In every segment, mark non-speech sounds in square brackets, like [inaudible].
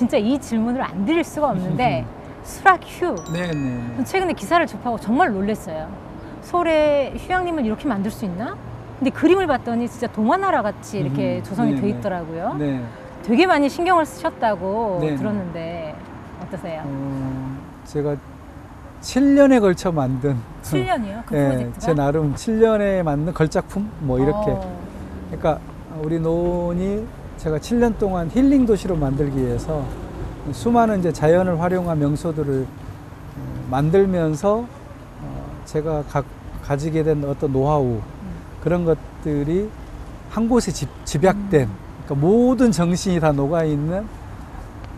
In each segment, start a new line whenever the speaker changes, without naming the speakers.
진짜 이 질문을 안 드릴 수가 없는데 [laughs] 수락 휴
네네.
최근에 기사를 접하고 정말 놀랐어요. 서울에 휴양림을 이렇게 만들 수 있나? 근데 그림을 봤더니 진짜 동화나라 같이 이렇게
음,
조성이 돼
네네.
있더라고요.
네.
되게 많이 신경을 쓰셨다고
네네.
들었는데 어떠세요?
어, 제가 7년에 걸쳐 만든 [laughs]
7년이요? 그
예,
프로젝트가?
제 나름 7년에 만든 걸작품 뭐 이렇게
어,
그러니까 우리 노원이 제가 7년 동안 힐링 도시로 만들기 위해서 수많은 이제 자연을 활용한 명소들을 어, 만들면서 어, 제가 가, 가지게 된 어떤 노하우 그런 것들이 한 곳에 집, 집약된 그러니까 모든 정신이 다 녹아 있는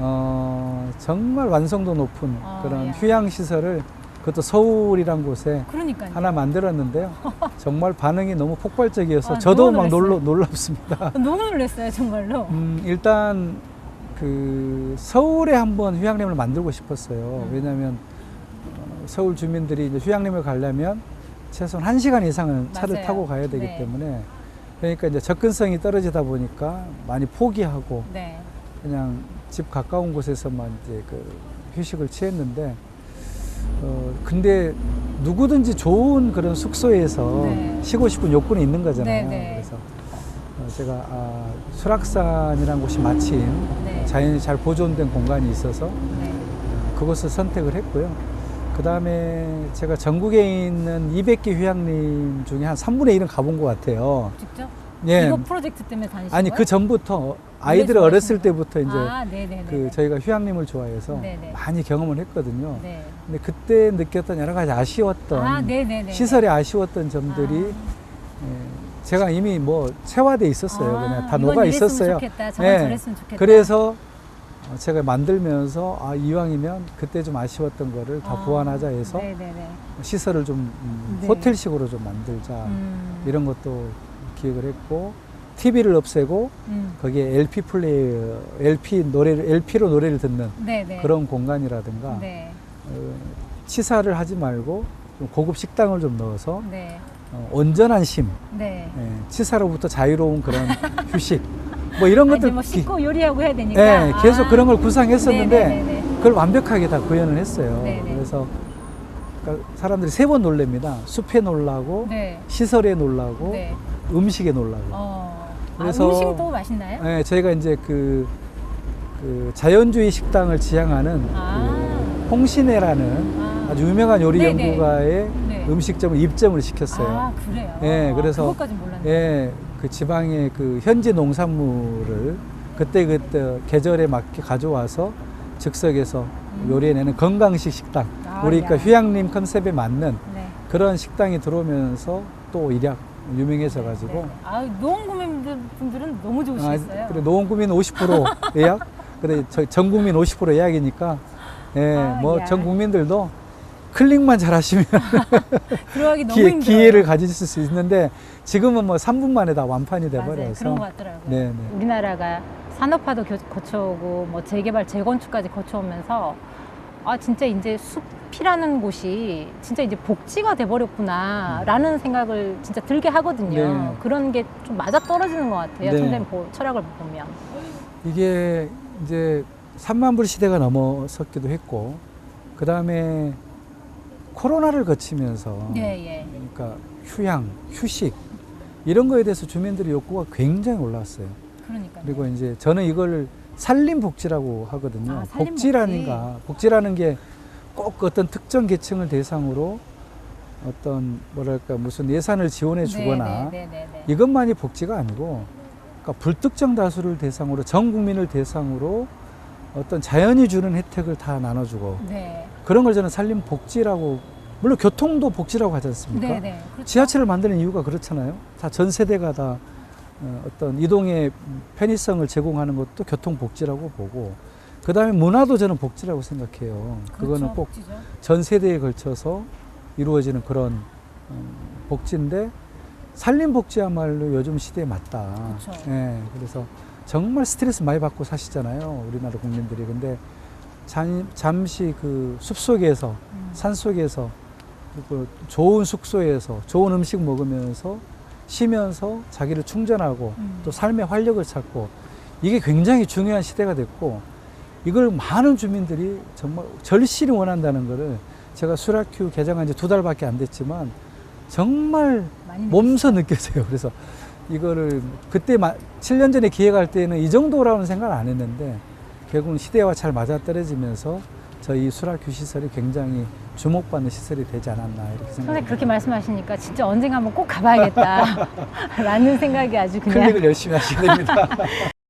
어, 정말 완성도 높은
아,
그런
야.
휴양 시설을 그것도 서울이란 곳에
그러니까요.
하나 만들었는데요. [laughs] 정말 반응이 너무 폭발적이어서
아,
저도 막 놀라. 놀랍습니다. [laughs]
너무 놀랐어요, 정말로.
음, 일단 그 서울에 한번 휴양림을 만들고 싶었어요.
음.
왜냐하면 어, 서울 주민들이 이제 휴양림을 가려면 최소한 한 시간 이상은 차를
맞아요.
타고 가야 되기
네.
때문에 그러니까 이제 접근성이 떨어지다 보니까 많이 포기하고
네.
그냥 집 가까운 곳에서만 이제 그 휴식을 취했는데 어 근데 누구든지 좋은 그런 숙소에서
네.
쉬고 싶은 욕구는 있는 거잖아요.
네, 네.
그래서 어 제가 아, 수락산이라는 곳이 마침
네.
자연이 잘 보존된 공간이 있어서
네.
그곳을 선택을 했고요. 그 다음에 제가 전국에 있는 200개 휴양림 중에 한 3분의 1은 가본 것 같아요.
직접?
예.
이거 프로젝트 때문에 다니신
아니
거예요?
그 전부터 아이들 어렸을? 때부터 이제
아.
그 저희가 휴양림을 좋아해서
네네.
많이 경험을 했거든요.
네.
근데 그때 느꼈던 여러 가지 아쉬웠던
아.
시설에 아쉬웠던 점들이
아.
예, 제가 이미 뭐 체화돼 있었어요.
아,
그냥 다 녹아 있었어요.
좋겠다. 좋겠다.
그래서 어, 제가 만들면서 아 이왕이면 그때 좀 아쉬웠던 거를 다
아,
보완하자 해서
네네네.
시설을 좀 음,
네.
호텔식으로 좀 만들자
음.
이런 것도 기획을 했고 TV를 없애고
음.
거기에 LP 플레이어, LP 노래를 LP로 노래를 듣는
네네.
그런 공간이라든가
네.
어, 치사를 하지 말고 좀 고급 식당을 좀 넣어서
네.
어, 온전한 쉼,
네.
예, 치사로부터 자유로운 그런 [laughs] 휴식, 뭐 이런 것들
뭐
기-
씻고 요리하고 해야 되니까.
예, 계속
아.
그런 걸 구상했었는데
네네네네.
그걸 완벽하게 다 구현을 했어요.
네네.
그래서 그러니까 사람들이 세 번 놀랍니다. 숲에 놀라고,
네.
시설에 놀라고,
네.
음식에 놀라고.
어.
그래서-
아, 음식도 맛있나요?
예, 저희가 이제 그, 그 자연주의 식당을 지향하는
아.
그 홍신혜라는
아.
아주 유명한 요리
네네.
연구가의
네.
음식점을 입점을 시켰어요.
아, 그래요.
예,
아,
그래서-
그것까진 몰랐네.
예, 그 지방의 그 현지 농산물을 그때 그때 계절에 맞게 가져와서 즉석에서
음.
요리해내는 건강식 식당.
아,
우리 그러니까
야.
휴양림 컨셉에 맞는
네.
그런 식당이 들어오면서 또 일약 유명해져 가지고
네. 아, 노원구민들 분들은 너무 좋으시겠어요.
아, 그래 노원구민 50% [laughs] 예약. 그래 저, 전 국민 50% 예약이니까 예,
아,
뭐 국민들도 클릭만 잘하시면 [laughs] 기회. 기회를 가지실 수 있는데 지금은 뭐 3분 만에 다 완판이 돼
맞아요.
버려서
그런 것 같더라고요.
네, 네.
우리나라가 산업화도 겨- 거쳐오고 뭐 재개발, 재건축까지 거쳐오면서 아 진짜 이제 숲이라는 곳이 진짜 이제 복지가 돼버렸구나라는 생각을 진짜 들게 하거든요.
네.
그런 게 좀 맞아 떨어지는 것 같아요.
네.
선생님 보- 철학을 보면.
이게 이제 3만 불 시대가 넘어섰기도 했고 그 다음에 코로나를 거치면서
예, 예.
그러니까 휴양, 휴식 이런 거에 대해서 주민들의 욕구가 굉장히 올라왔어요.
그러니까.
그리고 이제 저는 이걸 산림 복지라고 하거든요.
아, 산림
복지라는가 복지라는 게 꼭 어떤 특정 계층을 대상으로 어떤 뭐랄까 무슨 예산을 지원해 주거나
네, 네, 네, 네.
이것만이 복지가 아니고 그러니까 불특정 다수를 대상으로 전 국민을 대상으로 어떤 자연이 주는 혜택을 다 나눠주고
네.
그런 걸 저는 산림 복지라고 물론 교통도 복지라고 하지 않습니까?
네, 네. 그렇죠.
지하철을 만드는 이유가 그렇잖아요. 다 전 세대가 다 어, 어떤 이동의 편의성을 제공하는 것도 교통 복지라고 보고 그 다음에 문화도 저는 복지라고 생각해요. 그거는
그렇죠.
꼭
복지죠.
전 세대에 걸쳐서 이루어지는 그런 음, 복지인데 산림 복지야말로 요즘 시대에 맞다.
그쵸.
예, 그래서 정말 스트레스 많이 받고 사시잖아요, 우리나라 국민들이. 근데 잠, 잠시 그 숲속에서
음.
산속에서 그리고 좋은 숙소에서 좋은 음식 먹으면서 쉬면서 자기를 충전하고
음.
또 삶의 활력을 찾고 이게 굉장히 중요한 시대가 됐고 이걸 많은 주민들이 정말 절실히 원한다는 거를 제가 수락큐 개장한 지 두 달밖에 안 됐지만 정말 몸소 느껴져요. 그래서 이거를 그때 7년 전에 기획할 때는 이 정도라고는 생각을 안 했는데 결국은 시대와 잘 맞아떨어지면서 저희 수락큐 시설이 굉장히 주목받는 시설이 되지 않았나 이렇게
선생님
생각합니다.
그렇게 말씀하시니까 진짜 언젠가 한번 꼭 가봐야겠다 [laughs] 라는 생각이 아주 그냥
클릭을 열심히 하시게 됩니다. [laughs]